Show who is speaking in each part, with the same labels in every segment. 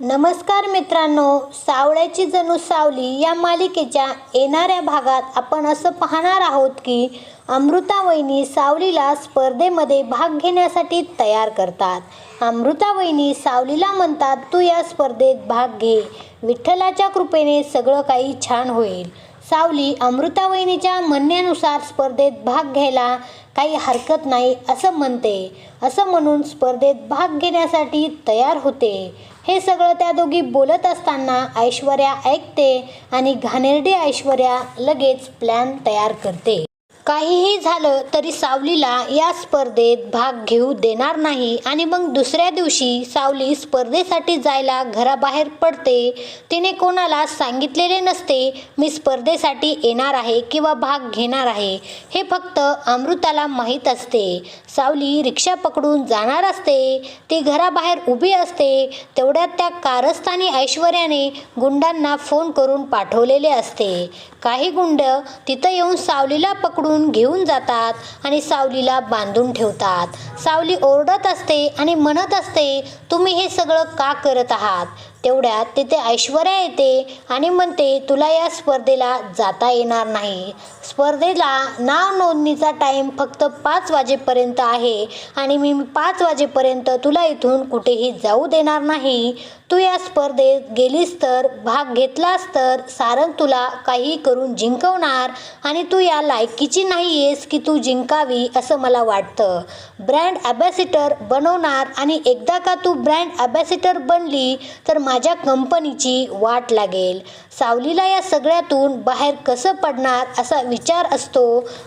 Speaker 1: नमस्कार मित्रांनो सावळ्याची जणू सावली या मालिकेच्या येणाऱ्या भागात आपण असं पाहणार आहोत की अमृतावहिनी सावलीला स्पर्धेमध्ये भाग घेण्यासाठी तयार करतात. अमृतावहिनी सावलीला म्हणतात तू या स्पर्धेत भाग घे. विठ्ठलाच्या कृपेने सगळं काही छान होईल. सावली अमृतावहिनीच्या म्हणण्यानुसार स्पर्धेत भाग घ्यायला काही हरकत नाही असं म्हणते. असं म्हणून स्पर्धेत भाग घेण्यासाठी तयार होते. हे सगळं त्या दोघी बोलत असताना ऐश्वर्या ऐकते आणि घाणेरडी ऐश्वर्या लगेच प्लॅन तयार करते. काहीही झालं तरी सावलीला या स्पर्धेत भाग घेऊ देणार नाही आणि मग दुसऱ्या दिवशी सावली स्पर्धेसाठी जायला घराबाहेर पडते. तिने कोणाला सांगितलेले नसते मी स्पर्धेसाठी येणार आहे किंवा भाग घेणार आहे. हे फक्त अमृताला माहीत असते. सावली रिक्षा पकडून जाणार असते. ती घराबाहेर उभी असते. तेवढ्यात त्या कारस्थानी ऐश्वर्याने गुंडांना फोन करून पाठवलेले असते. काही गुंड तिथं येऊन सावलीला पकडून घेऊन जातात आणि सावलीला बांधून ठेवतात. सावली ओरडत असते आणि म्हणत असते तुम्ही हे सगळं का करत आहात? तेवढ्यात तिथे ऐश्वर्या येते आणि म्हणते तुला या स्पर्धेला जाता येणार नाही. स्पर्धेला नाव नोंदणीचा टाईम फक्त पाच वाजेपर्यंत आहे आणि मी पाच वाजेपर्यंत तुला इथून कुठेही जाऊ देणार नाही. तू या स्पर्धेत गेलीस तर भाग घेतलास तर सारंग तुला काही करून जिंकवणार आणि तू या लायकीची नाही आहेस की तू जिंकावी असं मला वाटतं. ब्रँड ॲबॅसिटर बनवणार आणि एकदा का तू ब्रँड ॲबॅसिटर बनली तर मा माझ्या कंपनीची वाट लागेल. सावलीला या सगळ्यातून बाहेर कसं पडणार असा विचार असतो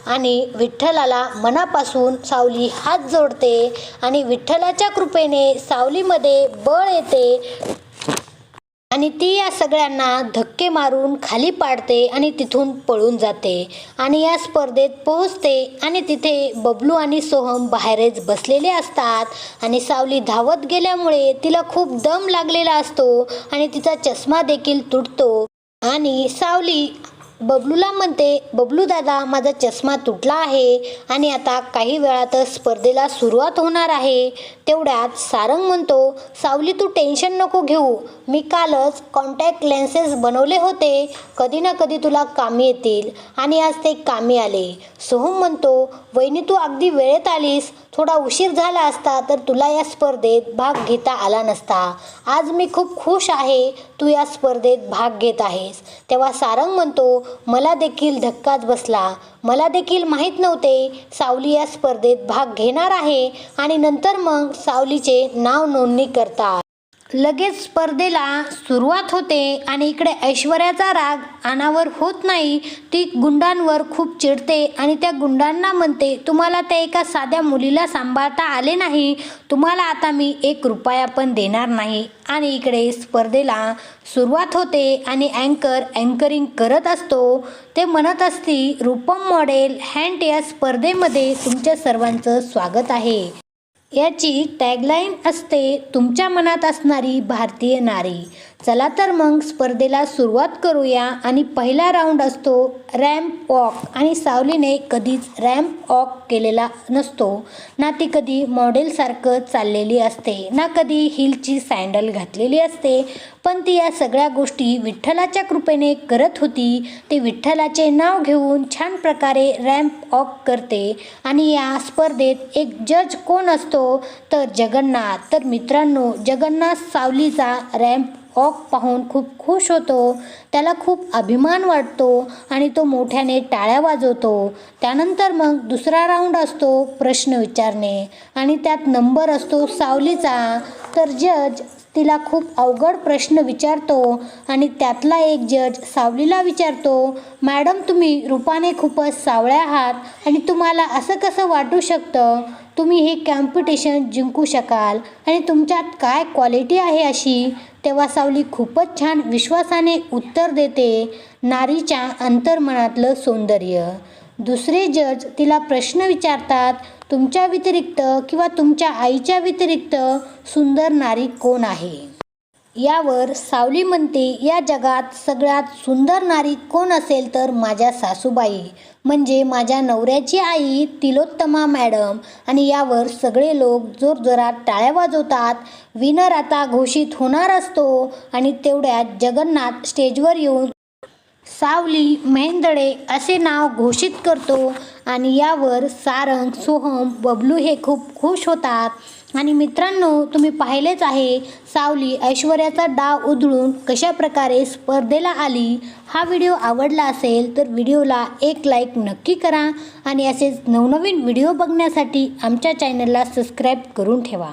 Speaker 1: आणि विठ्ठलाला मनापासून सावली हात जोडते आणि विठ्ठलाच्या कृपेने सावलीमध्ये बळ येते. आणि ती या सगळ्यांना धक्के मारून खाली पाडते आणि तिथून पळून जाते आणि या स्पर्धेत पोहोचते आणि तिथे बबलू आणि सोहम बाहेरच बसलेले असतात आणि सावली धावत गेल्यामुळे तिला खूप दम लागलेला असतो आणि तिचा चष्मा देखील तुटतो आणि सावली बबलूला म्हणते बबलू दादा माझा चष्मा तुटला आहे आणि आता काही वेळातच स्पर्धेला सुरुवात होणार आहे. तेवढ्यात सारंग म्हणतो सावली तू टेन्शन नको घेऊ. मी कालच कॉन्टॅक्ट लेन्सेस बनवले होते. कधी ना कधी तुला कामी येतील. आणि आज ते कामी आले. सोहम म्हणतो वहिनी तू अगदी वेळेत आलीस. थोडा उशीर झाला असता तर तुला या स्पर्धेत भाग घेता आला नसता. आज मी खूप खुश आहे तू या स्पर्धेत भाग घेत आहेस. तेव्हा सारंग म्हणतो मला देखील धक्काच बसला. मला देखील माहीत नव्हते सावली या स्पर्धेत भाग घेणार आहे आणि नंतर मग सावलीचे नाव नोंदणी करतात लगेच स्पर्धेला सुरुवात होते आणि इकडे ऐश्वर्याचा राग अनावर होत नाही. ती गुंडांवर खूप चिडते आणि त्या गुंडांना म्हणते तुम्हाला त्या एका साध्या मुलीला सांभाळता आले नाही. तुम्हाला आता मी एक रुपया पण देणार नाही. आणि इकडे स्पर्धेला सुरुवात होते आणि अँकर अँकरिंग करत असतो. ते म्हणत असती रूपम मॉडेल हँड या स्पर्धेमध्ये तुमच्या सर्वांचं स्वागत आहे. याची टॅगलाईन असते तुमच्या मनात असणारी भारतीय नारी. चला तर मग स्पर्धेला सुरुवात करूया आणि पहिला राऊंड असतो रॅम्प वॉक. आणि सावलीने कधीच रॅम्प वॉक केलेला नसतो. ना ती कधी मॉडेलसारखं चाललेली असते ना कधी हिलची सँडल घातलेली असते. पण ती या सगळ्या गोष्टी विठ्ठलाच्या कृपेने करत होती. ती विठ्ठलाचे नाव घेऊन छान प्रकारे रॅम्प वॉक करते. आणि या स्पर्धेत एक जज कोण असतो? तर जगन्नाथ. तर मित्रांनो जगन्नाथ सावलीचा रॅम्प हॉक पाहून खूप खुश होतो. त्याला खूप अभिमान वाटतो आणि तो मोठ्याने टाळ्या वाजवतो. त्यानंतर मग दुसरा राऊंड असतो प्रश्न विचारणे आणि त्यात नंबर असतो सावलीचा. तर जज तिला खूप अवघड प्रश्न विचारतो आणि त्यातला एक जज सावलीला विचारतो मॅडम तुम्ही रूपाने खूपच सावळ्या आहात आणि तुम्हाला असं कसं वाटू शकतं? तुम्ही हे कॉम्पिटिशन जिंकू शकाल. आणि तुमच्यात काय क्वालिटी आहे अशी? तेव्हा सावली खूपच छान विश्वासाने उत्तर देते नारीच्या अंतर्मनातलं सौंदर्य. दुसरे जज तिला प्रश्न विचारतात तुमच्या व्यतिरिक्त किंवा तुमच्या आईच्या व्यतिरिक्त सुंदर नारी कोण आहे? यावर सावली म्हणते या जगात सगळ्यात सुंदर नारी कोण असेल तर माझ्या सासूबाई. म्हणजे माझ्या नवऱ्याची आई तिलोत्तमा मॅडम. आणि यावर सगळे लोक जोरजोरात टाळ्या वाजवतात. विनर आता घोषित होणार असतो आणि तेवढ्यात जगन्नाथ स्टेजवर येऊन सावली मेहंदळे असे नाव घोषित करतो आणि यावर सारंग सोहम बबलू हे खूप खुश होतात. आणि मित्रांनो तुम्ही पाहिलेच आहे सावली ऐश्वर्याचा डाव उधळून कशा प्रकारे स्पर्धेला आली. हा व्हिडिओ आवडला असेल तर व्हिडिओला एक लाईक नक्की करा आणि असेच नवनवीन व्हिडिओ बघण्यासाठी आमच्या चॅनलला सबस्क्राईब करून ठेवा.